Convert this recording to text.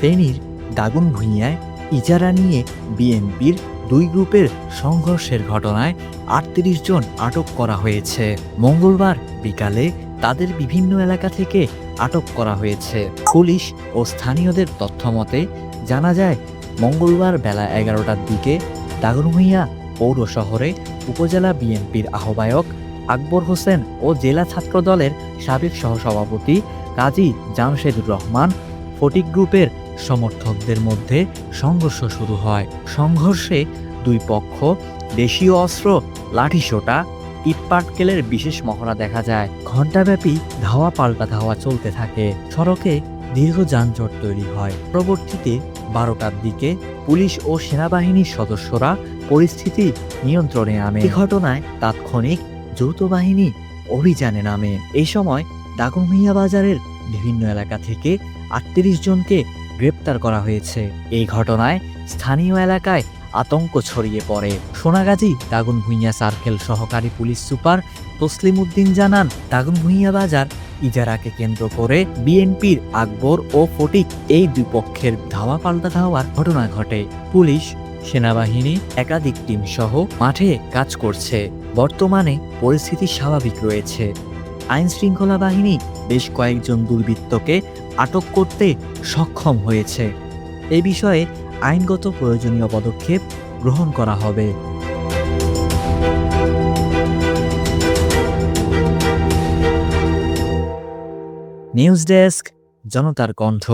ফেনীর দাগুন ভূঁইয়ায় ইজারা নিয়ে বিএনপির দুই গ্রুপের সংঘর্ষের ঘটনায় আটত্রিশ জন আটক করা হয়েছে। মঙ্গলবার বিকালে তাদের বিভিন্ন এলাকা থেকে আটক করা হয়েছে। পুলিশ ও স্থানীয়দের তথ্য মতে, জানা যায়, মঙ্গলবার বেলা এগারোটার দিকে দাগনভূঁইয়া পৌর শহরে উপজেলা বিএনপির আহ্বায়ক আকবর হোসেন ও জেলা ছাত্র দলের সাবেক সহসভাপতি কাজী জামশেদুর রহমান ফটিক গ্রুপের সমর্থকদের মধ্যে সংঘর্ষ শুরু হয়। সংঘর্ষে দুই পক্ষ, দেশীয় অস্ত্র, লাঠিসোঁটা, ইটপাটকেলের বিশেষ মহড়া দেখা যায়। ঘণ্টাব্যাপী ধাওয়া পাল্টা ধাওয়া চলতে থাকে। সড়কে দীর্ঘ যানজট তৈরি হয়। পরবর্তীতে বারোটার দিকে পুলিশ ও সেনাবাহিনীর সদস্যরা পরিস্থিতি নিয়ন্ত্রণে আনে। ঘটনায় তাৎক্ষণিক যৌথ বাহিনী অভিযানে নামে। এই সময় ডাকুমিয়া বাজারের বিভিন্ন এলাকা থেকে আটত্রিশ জনকে গ্রেপ্তার করা হয়েছে। এই ঘটনায় স্থানীয় এলাকায় আতঙ্ক ছড়িয়ে পড়ে। সোনাগাজী দাগুন ভুঁইয়া সার্কেল সহকারী পুলিশ সুপার তসলিম উদ্দিন জানান, দাগুন ভুঁইয়া বাজার ইজারাকে কেন্দ্র করে বিএনপির আকবর ও ফটিক এই দুই পক্ষের ধাওয়া পাল্টা ধাওয়ার ঘটনা ঘটে। পুলিশ, সেনাবাহিনী, একাধিক টিম সহ মাঠে কাজ করছে। বর্তমানে পরিস্থিতি স্বাভাবিক রয়েছে। আইন শৃঙ্খলা বাহিনী বেশ কয়েকজন দুর্বৃত্তকে আটক করতে সক্ষম হয়েছে। এ বিষয়ে আইনগত প্রয়োজনীয় পদক্ষেপ গ্রহণ করা হবে। নিউজ ডেস্ক, জনতার কণ্ঠ।